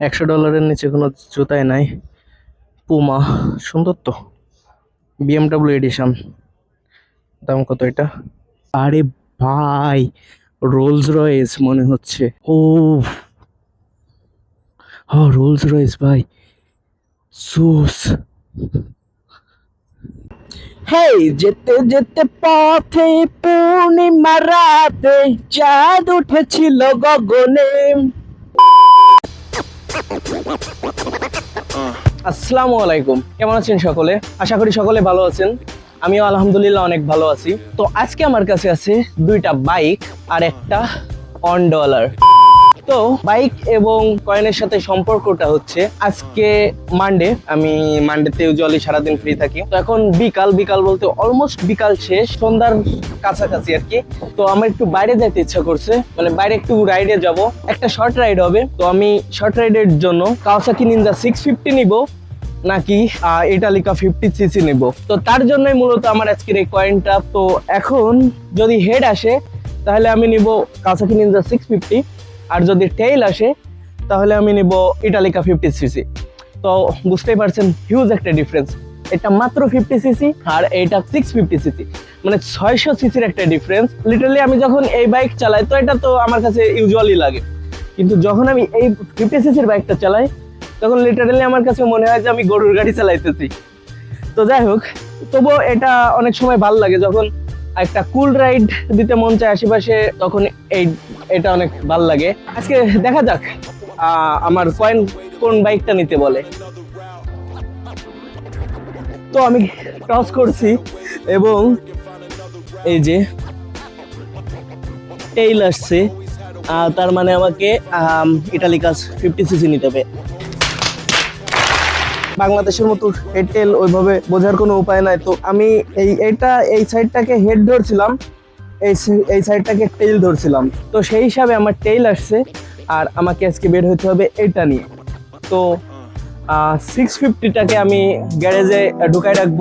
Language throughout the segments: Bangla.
একশো ডলারের নিচে কোনো জুতাই নাই। পুমা, সুন্দর তো। বিএমডাব্লিউ এডিশন দাম কত এটা? আরে ভাই রোলস রয়েস মনে হচ্ছে। ও ও রোলস রয়েস ভাই। সুস। হেই, যেতে যেতে পথে পূর্ণিমা রাতে চাঁদ উঠেছিল গগনে। আসসালামু আলাইকুম। কেমন আছেন সকলে? আশা করি সকলে ভালো আছেন। আমিও আলহামদুলিল্লাহ অনেক ভালো আছি। তো আজকে আমার কাছে আছে দুইটা বাইক আর একটা অন ডলার। তো বাইক এবং কয়েনের সাথে সম্পর্কটা হচ্ছে আজকে মানডে আমি মানডেতে ইউজুয়ালি সারাদিন ফ্রি থাকি। তো এখন বিকাল বিকাল বলতে অলমোস্ট বিকাল শেষ, সন্ধ্যার কাছাকাছি আর কি। তো আমার একটু বাইরে যেতে ইচ্ছা করছে মানে বাইরে একটু রাইডে যাব। একটা শর্ট রাইড হবে, তো আমি শর্ট রাইডের জন্য কাওসাকি নিনজা সিক্স ফিফটি নিবো, নাকি ইটালিকা ফিফটি সিসি নেব। তো তার জন্যই মূলত আমার আজকের এই কয়েনটা তো এখন যদি হেড আসে, তাহলে আমি নিব কাসাকি নিনজা সিক্স ফিফটি আর যদি টেইল আসে, তাহলে আমি নিব ইটালিকা ফিফটি সিসি তো বুঝতেই পারছেন হিউজ একটা ডিফারেন্স এটা মাত্র ফিফটি সিসি আর এটা সিক্স ফিফটি সিসি মানে ছয়শো সিসির একটা ডিফারেন্স লিটারালি আমি যখন এই বাইক চালাই, তো এটা তো আমার কাছে ইউজুয়ালি লাগে। কিন্তু যখন আমি এই ফিফটি সিসির বাইকটা চালাই, তখন লিটারালি আমার কাছে মনে হয় যে আমি গরুর গাড়ি চালাইতেছি। তো যাই হোক, তবুও এটা অনেক সময় ভালো লাগে যখন একটা কুল রাইড দিতে মন চায় আশেপাশে, তখন এই, এটা অনেক ভালো লাগে। আজকে দেখা যাক আমার কয়েন কোন বাইকটা নিতে বলে। তো আমি টস করছি এবং এই যে টেইল আসছে তার মানে আমাকে ইটালিকাস ফিফটি সিসি নিতে হবে। বাংলাদেশের মতো হেড ওইভাবে বোঝার কোনো উপায় নাই। তো আমি এই, এটা, এই সাইডটাকে হেড ধরছিলাম, এই এই সাইডটাকে টেইল ধরছিলাম। তো সেই হিসাবে আমার টেইল আসছে, আর আমাকে আজকে বের হতে হবে এটা নিয়ে। তো সিক্স ফিফটিটাকে আমি গ্যারেজে ঢুকাই রাখব।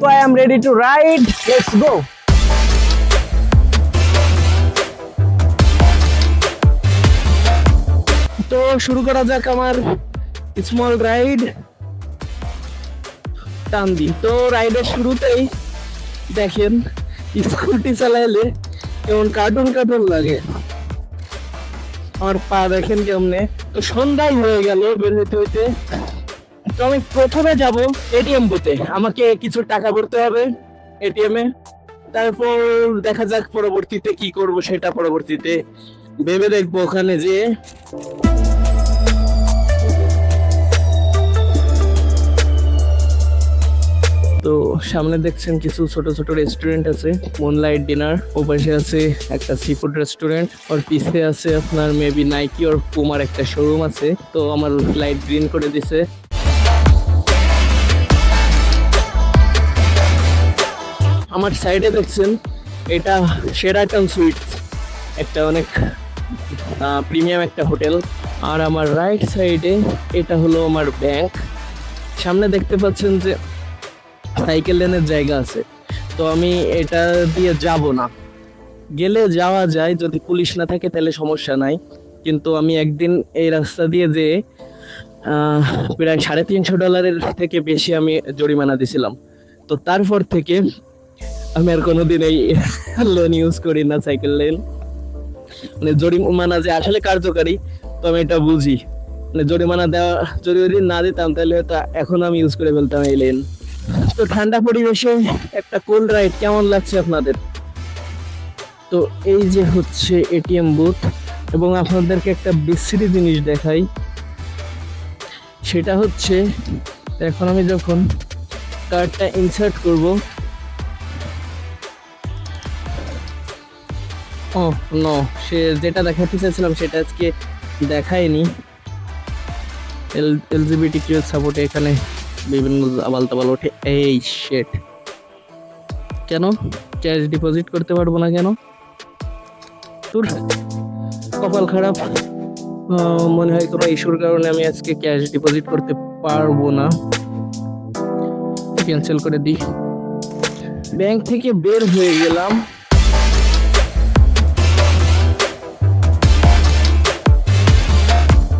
তো I am ready to ride let's go তো শুরু করা যাক আমার স্মল রাইড টান দি তো রাইডের শুরুতেই দেখেন স্কুটি চালাইলে কেমন কার্টুন কার্টুন লাগে। আমার পা দেখেন কেমনে। তো সন্ধ্যায় হয়ে গেল বের হইতে হইতে। তো আমি প্রথমে যাব এটিএম বুথে আমাকে কিছু টাকা ভরতে হবে এটিএম এ তারপর দেখা যাক পরবর্তীতে কি করব সেটা পরবর্তীতে। ভেবে দেখব ওখানে যে তো সামনে দেখছেন কিছু ছোট ছোট রেস্টুরেন্ট আছে। মুনলাইট ডিনার ও পাশে আছে একটা সি ফুড রেস্টুরেন্ট ওর পিছে আছে আপনার মেবি নাইকি ওর পুমার একটা শোরুম আছে। তো আমার লাইট গ্রিন করে দিছে। আমার সাইডে দেখছেন, এটা সেরাটন সুইটস একটা অনেক প্রিমিয়াম একটা হোটেল। আর আমার রাইট সাইডে এটা হলো আমার ব্যাংক সামনে দেখতে পাচ্ছেন যে সাইকেল লেনের জায়গা আছে। তো আমি এটা দিয়ে যাব না। গেলে যাওয়া যায়, যদি পুলিশ না থাকে তাহলে সমস্যা নাই। কিন্তু আমি একদিন এই রাস্তা দিয়ে যে প্রায় সাড়ে তিনশো ডলারের থেকে বেশি আমি জরিমানা দিছিলাম। তো তারপর থেকে আমি আর কোনোদিন এই লোন ইউজ করি না সাইকেল লেন মানে জরিমানা যে আসলে কার্যকারী, তো আমি এটা বুঝি। মানে জরিমানা দেওয়া যদি দিন না দিতাম, তাহলে হয়তো এখন আমি ইউজ করে ফেলতাম এই লেন তো ঠান্ডা পরিবেশে একটা কোল্ড রাইড কেমন লাগছে আপনাদের? তো এই যে হচ্ছে এটিএম বুথ এবং আপনাদেরকে একটা বিশ্রী জিনিস দেখাই। সেটা হচ্ছে, এখন আমি যখন কার্ডটা ইনসার্ট করব ও নো সে যেটা দেখাতে চাইছিলাম সেটা আজকে দেখায়নি। এল এলজিবিটি কিউ সাপোর্টে এখানে বিভিন্ন আবাল তাবাল ওঠে। এই শেট কেন? ক্যাশ ডিপোজিট করতে পারব না কেন? তোর কপাল খারাপ। মনে হয় কোনো ইস্যুর কারণে আমি আজকে ক্যাশ ডিপোজিট করতে পারব না। ক্যান্সেল করে দিই। ব্যাংক থেকে বের হয়ে গেলাম।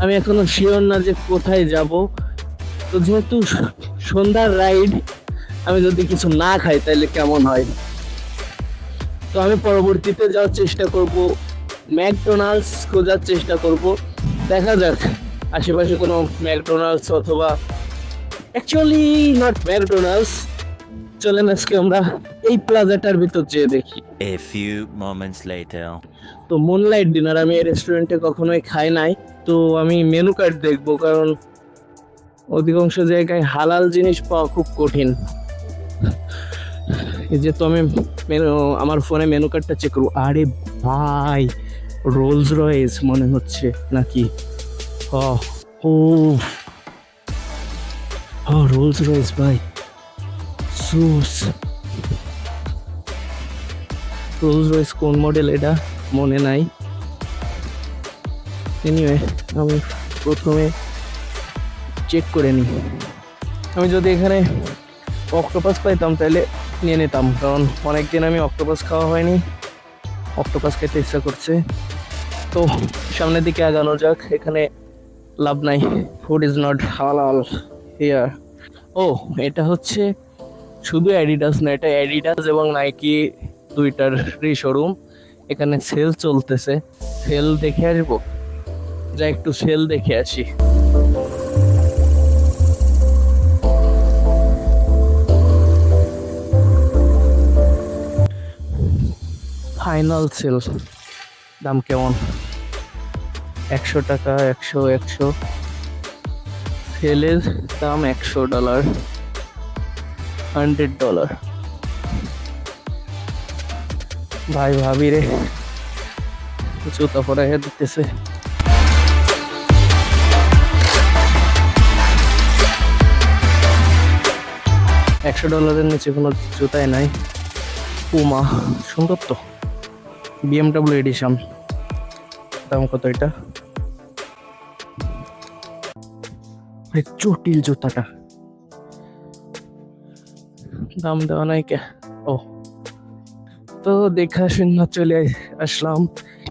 আমি এখনও শিওর না যে কোথায় যাব। তো যেহেতু সন্ধ্যার রাইড আমি যদি কিছু না খাই তাহলে কেমন হয়? তো আমি পরবর্তীতে যাওয়ার চেষ্টা করব। ম্যাকডোনাল্ডস খোঁজার চেষ্টা করব। দেখা যাক আশেপাশে কোনো ম্যাকডোনাল্ডস অথবা অ্যাকচুয়ালি নট ম্যাকডোনাল্ডস। চলেন আজকে আমরা এই প্লাজাটার ভিতর যেয়ে দেখি। A few moments later. তো মুনলাইট ডিনার আমি এই রেস্টুরেন্টে কখনোই খাই নাই। তো আমি মেনু কার্ড দেখব, কারণ অধিকাংশ জায়গায় হালাল জিনিস পাওয়া খুব কঠিন। এই যে তো আমি মেনু আমার ফোনে মেনু কার্ডটা চেক করব। আরে ভাই রোলস রয়েস মনে হচ্ছে নাকি? ও ও রোলস রয়েস ভাই। সুস। রোলস রয়েস কোন মডেল এটা? মনে নাই। এনিওয়ে আমি প্রথমে চেক করে নিই। আমি যদি এখানে অক্টোপাস পাইতাম, তাহলে নিয়ে নিতাম। কারণ অনেকদিন আমি অক্টোপাস খাওয়া হয়নি। অক্টোপাস খেতে ইচ্ছা করছে। তো সামনের দিকে আগানো যাক। এখানে লাভ নাই। Food is not halal here ও, এটা হচ্ছে শুধু অ্যাডিডাস না, এটা অ্যাডিডাস এবং নাইকি দুইটার শোরুম এখানে সেল চলতেছে। সেল দেখে আসব। যা একটু সেল দেখে আসি ফাইনাল সেল দাম কেমন? একশো টাকা, একশো একশো। সেলের দাম একশো ডলার হান্ড্রেড ডলার ভাই ভাবি রে, জুতা পরাইয়া দিতেছে। একশো ডলারের নিচে কোনো জুতাই নাই। পুমা সুন্দর তো। বিএমডাব্লিউ এডিশন দাম কত এটা? জটিল জুতাটা। দাম দেওয়া নাই কে? ও। তো দেখা শুনে চলে আসলাম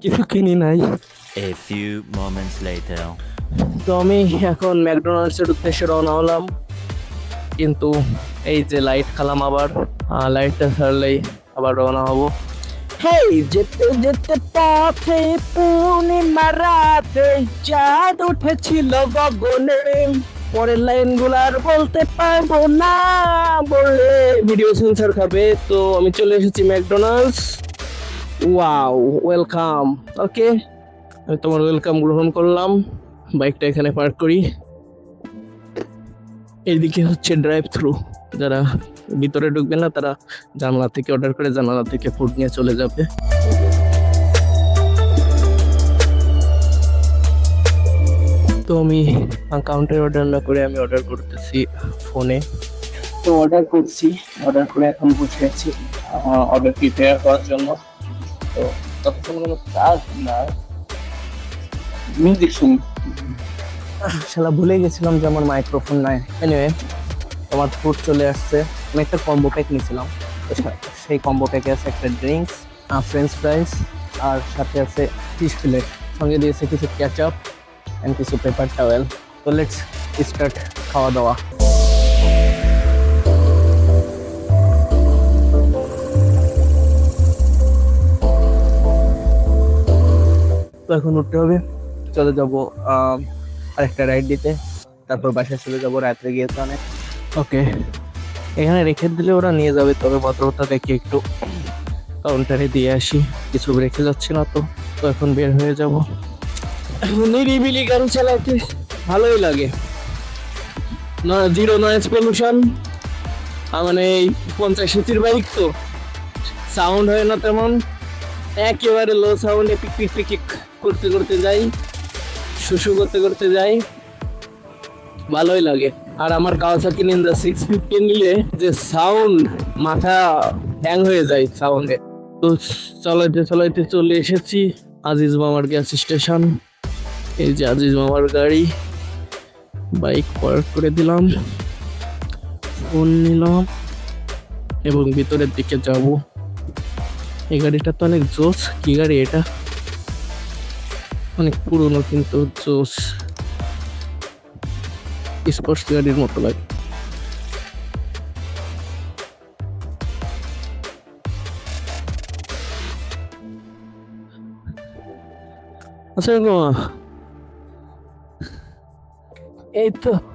কিছু কিনি নাই। A few moments later. তো আমি এখন ম্যাকডোনাল্ডসের উদ্দেশ্যে রওনা হলাম। কিন্তু এই যে লাইট খালাম আবার লাইটটা ছাড়লেই আবার রওনা হব। হেই, যেতে যেতে পথে পূর্ণিমা রাতে চাঁদ উঠেছিল গগনে। পরের লাইনগুলো আর বলতে পারব না বললে ভিডিও সেন্সর খাবে। তো আমি চলে এসেছি ম্যাকডোনাল্ডস। ওয়াও ওয়েলকাম ওকে আমি তোমার ওয়েলকাম গ্রহণ করলাম। বাইকটা এখানে পার্ক করি। এইদিকে হচ্ছে ড্রাইভ থ্রু যারা ভিতরে ঢুকবে না, তারা জানলা থেকে অর্ডার করে জানালা থেকে ফুড নিয়ে চলে যাবে। তো আমি কাউন্টারে অর্ডার না করে আমি অর্ডার করতেছি ফোনে তো অর্ডার করছি অর্ডার করে এখন বসে আছি অর্ডার প্রিপেয়ার করার জন্য। তো ততক্ষণ কোনো কাজ না। মিউজিক শুনি শালা ভুলে গেছিলাম যে আমার মাইক্রোফোন নাই। এনিওয়ে তোমার ফুড চলে আসছে। আমি একটা কম্বো প্যাক নিয়েছিলাম। সেই কম্বো প্যাকে আছে একটা ড্রিঙ্কস ফ্রেঞ্চ ফ্রাইস আর সাথে আছে ফিশ প্লেট সঙ্গে দিয়েছে কিছু ক্যাচআপ অ্যান্ড কিছু পেপার টাওয়েল তো লেটস স্টার্ট খাওয়া দাওয়া তো এখন উঠতে হবে। চলে যাব আরেকটা রাইড দিতে। তারপর বাসায় চলে যাব, রাত্রে গিয়ে তো অনেক। ওকে এখানে রেখে দিলে ওরা নিয়ে যাবে, তবে ভদ্রতা দেখি একটু কাউন্টারে দিয়ে আসি। কিছু রেখে যাচ্ছে না তো তো এখন বের হয়ে যাব। নিরিবিলি গাড়ি চালাতে ভালোই লাগে। না জিরো নয়েজ পলিউশন মানে এই পঞ্চাশ সিসির বাইক তো সাউন্ড হয় না তেমন। একেবারে লো সাউন্ডে পিক পিক পিক করতে করতে যাই। শুশু করতে করতে যাই, ভালোই লাগে। আর আমার কাওয়াসাকি নিন্দা সিক্স ফিফটি নিলে যে সাউন্ড মাথা হ্যাং হয়ে যায় সাউন্ডে তো চালাইতে চালাইতে চলে এসেছি আজিজ মামার গ্যাস স্টেশন এই যে আজিজ মামার গাড়ি বাইক পার্ক করে দিলাম। ফোন নিলাম এবং ভিতরের দিকে যাব। এই গাড়িটা তো অনেক জোস, কি গাড়ি এটা? অনেক পুরনো কিন্তু জোস স্পোর্টস গাড়ির মতো লাগে। আচ্ছা এই তো।